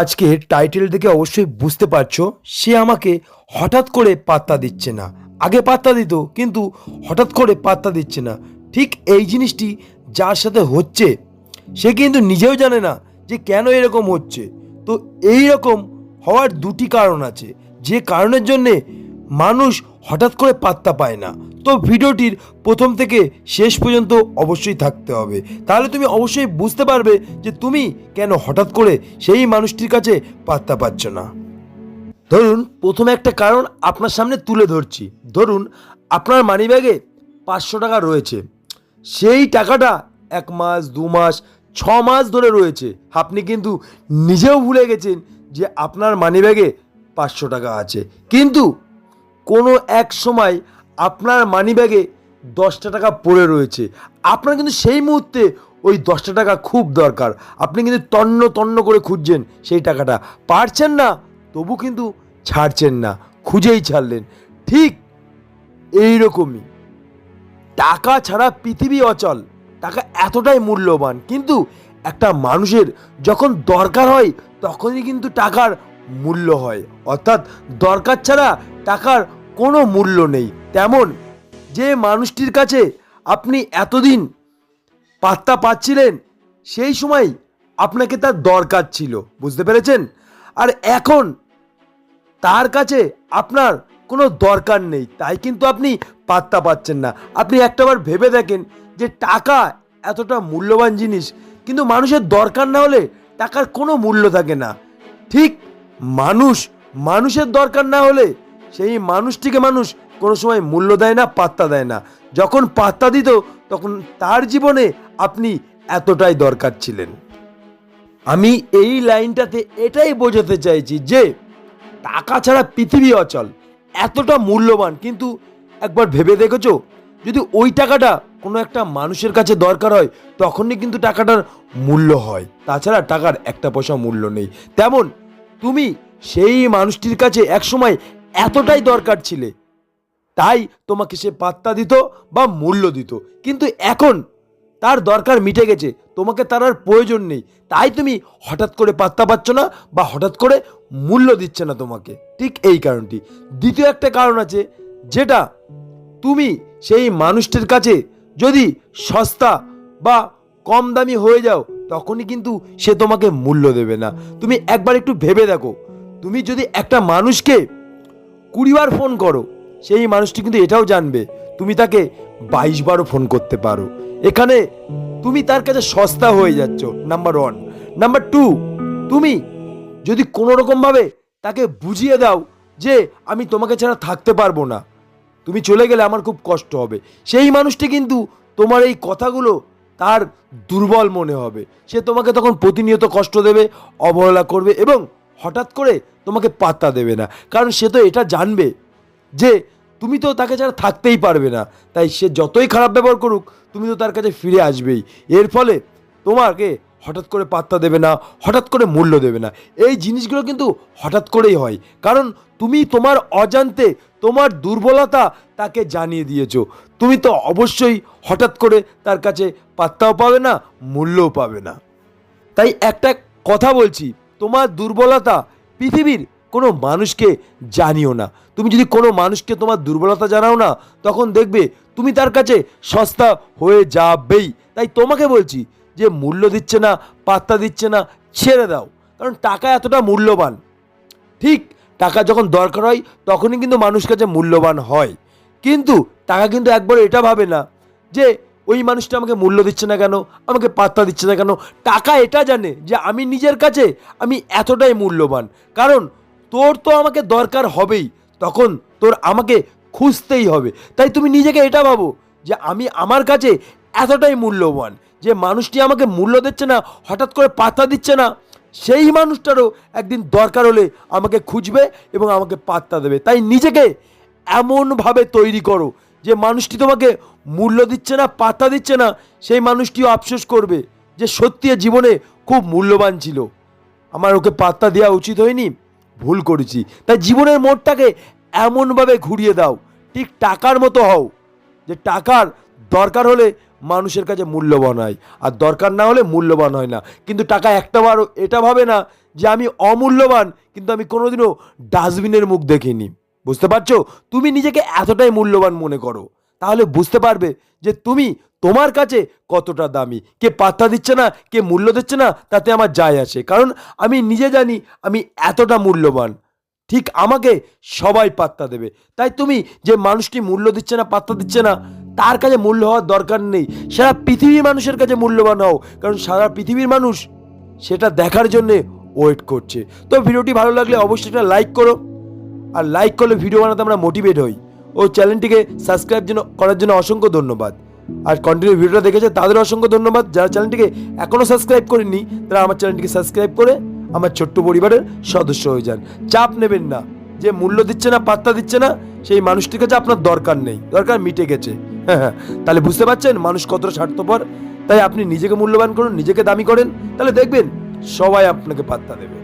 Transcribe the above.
আজকে টাইটেল দেখে অবশ্যই বুঝতে পারছ, সে আমাকে হঠাৎ করে পাত্তা দিচ্ছে না। আগে পাত্তা দিত, কিন্তু হঠাৎ করে পাত্তা দিচ্ছে না। ঠিক এই জিনিসটি যার সাথে হচ্ছে, সে কিন্তু নিজেও জানে না যে কেন এরকম হচ্ছে। তো এই রকম হওয়ার দুটি কারণ আছে। যে কারণের জন্যে মানুষ হঠাৎ করে পাত্তা পায় না। তো ভিডিওটির প্রথম থেকে শেষ পর্যন্ত অবশ্যই থাকতে হবে। তাহলে তুমি অবশ্যই বুঝতে পারবে যে তুমি কেন হঠাৎ করে সেই মানুষটির কাছে পাত্তা পাচ্ছ না। ধরুন, প্রথমে একটা কারণ আপনার সামনে তুলে ধরছি। ধরুন, আপনার মানিব্যাগে পাঁচশো টাকা রয়েছে। সেই টাকাটা এক মাস, দু মাস, ছ মাস ধরে রয়েছে। আপনি কিন্তু নিজেও ভুলে গেছেন যে আপনার মানিব্যাগে পাঁচশো টাকা আছে। কিন্তু কোনো এক সময় আপনার মানিব্যাগে দশটা টাকা পড়ে রয়েছে। আপনার কিন্তু সেই মুহূর্তে ওই দশটা টাকা খুব দরকার। আপনি কিন্তু তন্ন তন্ন করে খুঁজছেন সেই টাকাটা। পারছেন না, তবু কিন্তু ছাড়ছেন না, খুঁজেই ছাড়লেন। ঠিক এই রকমই টাকা ছাড়া পৃথিবী অচল, টাকা এতটাই মূল্যবান। কিন্তু একটা মানুষের যখন দরকার হয়, তখনই কিন্তু টাকার মূল্য হয়। অর্থাৎ দরকার ছাড়া টাকার কোনো মূল্য নেই। তেমন যে মানুষটির কাছে আপনি এতদিন পাত্তা পাচ্ছিলেন, সেই সময় আপনাকে তার দরকার ছিল, বুঝতে পেরেছেন? আর এখন তার কাছে আপনার কোনো দরকার নেই, তাই কিন্তু আপনি পাত্তা পাচ্ছেন না। আপনি একটাবার ভেবে দেখেন যে টাকা এতটা মূল্যবান জিনিস, কিন্তু মানুষের দরকার না হলে টাকার কোনো মূল্য থাকে না। ঠিক মানুষ, মানুষের দরকার না হলে সেই মানুষটিকে মানুষ কোনো সময় মূল্য দেয় না, পাত্তা দেয় না। যখন পাত্তা দিত, তখন তার জীবনে আপনি এতটাই দরকার ছিলেন। আমি এই লাইনটাতে এটাই বোঝাতে চাইছি যে, টাকা ছাড়া পৃথিবী অচল, এতটা মূল্যবান। কিন্তু একবার ভেবে দেখেছ, যদি ওই টাকাটা কোনো একটা মানুষের কাছে দরকার হয়, তখনই কিন্তু টাকাটার মূল্য হয়। তাছাড়া টাকার একটা পয়সা মূল্য নেই। তেমন, তুমি সেই মানুষটির কাছে একসময় এতটাই দরকার ছিলে তাই তোমাকে সে পাত্তা দিত বা মূল্য দিত। কিন্তু এখন তার দরকার মিটে গেছে, তোমাকে তার আর প্রয়োজন নেই। তাই তুমি হঠাৎ করে পাত্তা পাচ্ছ না বা হঠাৎ করে মূল্য দিচ্ছে না তোমাকে। ঠিক এই কারণটি। দ্বিতীয় একটা কারণ আছে, যেটা তুমি সেই মানুষটির কাছে যদি সস্তা বা কম দামি হয়ে যাও, তখনই কিন্তু সে তোমাকে মূল্য দেবে না। তুমি একবার একটু ভেবে দেখো। তুমি যদি একটা মানুষকে কুড়িবার ফোন করো সেই মানুষটি কিন্তু এটাও জানবে, তুমি তাকে বাইশ বারও ফোন করতে পারো। এখানে তুমি তার কাছে সস্তা হয়ে যাচ্ছ নাম্বার ওয়ান নাম্বার টু তুমি যদি কোনো রকমভাবে তাকে বুঝিয়ে দাও যে আমি তোমাকে ছাড়া থাকতে পারব না, তুমি চলে গেলে আমার খুব কষ্ট হবে। সেই মানুষটি কিন্তু তোমার এই কথাগুলো তার দুর্বল মনে হবে। সে তোমাকে তখন প্রতিনিয়ত কষ্ট দেবে, অবহেলা করবে এবং হঠাৎ করে তোমাকে পাত্তা দেবে না। কারণ সে তো এটা জানবে। যে তুমি তো তাকে ছাড়া থাকতেই পারবে না। তাই সে যতই খারাপ ব্যবহার করুক, তুমি তো তার কাছে ফিরে আসবেই। এর ফলে তোমাকে হঠাৎ করে পাত্তা দেবে না, হঠাৎ করে মূল্য দেবে না। এই জিনিসগুলো কিন্তু হঠাৎ করেই হয়। কারণ তুমি তোমার অজান্তে তোমার দুর্বলতা তাকে জানিয়ে দিয়েছ। তুমি তো অবশ্যই হঠাৎ করে তার কাছে পাত্তাও পাবে না, মূল্যও পাবে না। তাই একটা কথা বলছি, তোমার দুর্বলতা পৃথিবীর কোনো মানুষকে জানিও না। তুমি যদি কোনো মানুষকে তোমার দুর্বলতা জানাও না, তখন দেখবে তুমি তার কাছে সস্তা হয়ে যাবেই। তাই তোমাকে বলছি যে মূল্য দিচ্ছে না, পাত্তা দিচ্ছে না, ছেড়ে দাও। কারণ টাকা এতটা মূল্যবান। ঠিক টাকা যখন দরকার হয়, তখনই কিন্তু মানুষ কাছে মূল্যবান হয়। কিন্তু টাকা কিন্তু একবার এটা ভাবে না যে ওই মানুষটা আমাকে মূল্য দিচ্ছে না কেন, আমাকে পাত্তা দিচ্ছে না কেন। টাকা এটা জানে যে আমি নিজের কাছে আমি এতটাই মূল্যবান। কারণ তোর তো আমাকে দরকার হবেই, তখন তোর আমাকে খুঁজতেই হবে। তাই তুমি নিজেকে এটা ভাবো যে আমি আমার কাছে এতটাই মূল্যবান, যে মানুষটি আমাকে মূল্য দিচ্ছে না, হঠাৎ করে পাত্তা দিচ্ছে না, সেই মানুষটারও একদিন দরকার হলে আমাকে খুঁজবে এবং আমাকে পাত্তা দেবে। তাই নিজেকে এমনভাবে তৈরি করো যে মানুষটি তোমাকে মূল্য দিচ্ছে না, পাত্তা দিচ্ছে না, সেই মানুষটিও আফসোস করবে যে সত্যি জীবনে খুব মূল্যবান ছিল। আমার ওকে পাত্তা দেওয়া উচিত হয়নি? ভুল করেছি। তাই জীবনের মোড়টাকে এমনভাবে ঘুরিয়ে দাও। ঠিক টাকার মতো হও। যে টাকার দরকার হলে মানুষের কাছে মূল্যবান হয়। আর দরকার না হলে মূল্যবান হয় না। কিন্তু টাকা একটাবারও এটা ভাবে না যে আমি অমূল্যবান, কিন্তু আমি কোনোদিনও ডাস্টবিনের মুখ দেখিনি। বুঝতে পারছ? তুমি নিজেকে এতটাই মূল্যবান মনে করো। তাহলে বুঝতে পারবে যে তুমি তোমার কাছে কতটা দামি। কে পাত্তা দিচ্ছে না, কে মূল্য দিচ্ছে না, তাতে আমার যায় আসে। কারণ আমি নিজে জানি আমি এতটা মূল্যবান। ঠিক আমাকে সবাই পাত্তা দেবে। তাই তুমি যে মানুষটি মূল্য দিচ্ছে না, পাত্তা দিচ্ছে না, তার কাছে মূল্য হওয়ার দরকার নেই। সারা পৃথিবীর মানুষের কাছে মূল্যবান হও, কারণ সারা পৃথিবীর মানুষ সেটা দেখার জন্যে ওয়েট করছে। তো ভিডিওটি ভালো লাগলে অবশ্যই একটা লাইক করো। আর লাইক করলে ভিডিও বানাতে আমরা মোটিভেট হই। ও চ্যানেলটিকে সাবস্ক্রাইব জন্য করার জন্য অসংখ্য ধন্যবাদ। আর কন্টিনিউ ভিডিওটা দেখেছে তাদের অসংখ্য ধন্যবাদ। যারা চ্যানেলটিকে এখনও সাবস্ক্রাইব করেননি, তারা আমার চ্যানেলটিকে সাবস্ক্রাইব করে আমার ছোট্ট পরিবারের সদস্য হয়ে যান। চাপ নেবেন না। যে মূল্য দিচ্ছে না, পাত্তা দিচ্ছে না, সেই মানুষটির কাছে আপনার দরকার নেই। দরকার মিটে গেছে। হ্যাঁ হ্যাঁ। তাহলে বুঝতে পারছেন, মানুষ কতটা স্বার্থপর। তাই আপনি নিজেকে মূল্যবান করুন, নিজেকে দামি করেন। তাহলে দেখবেন সবাই আপনাকে পাত্তা দেবে।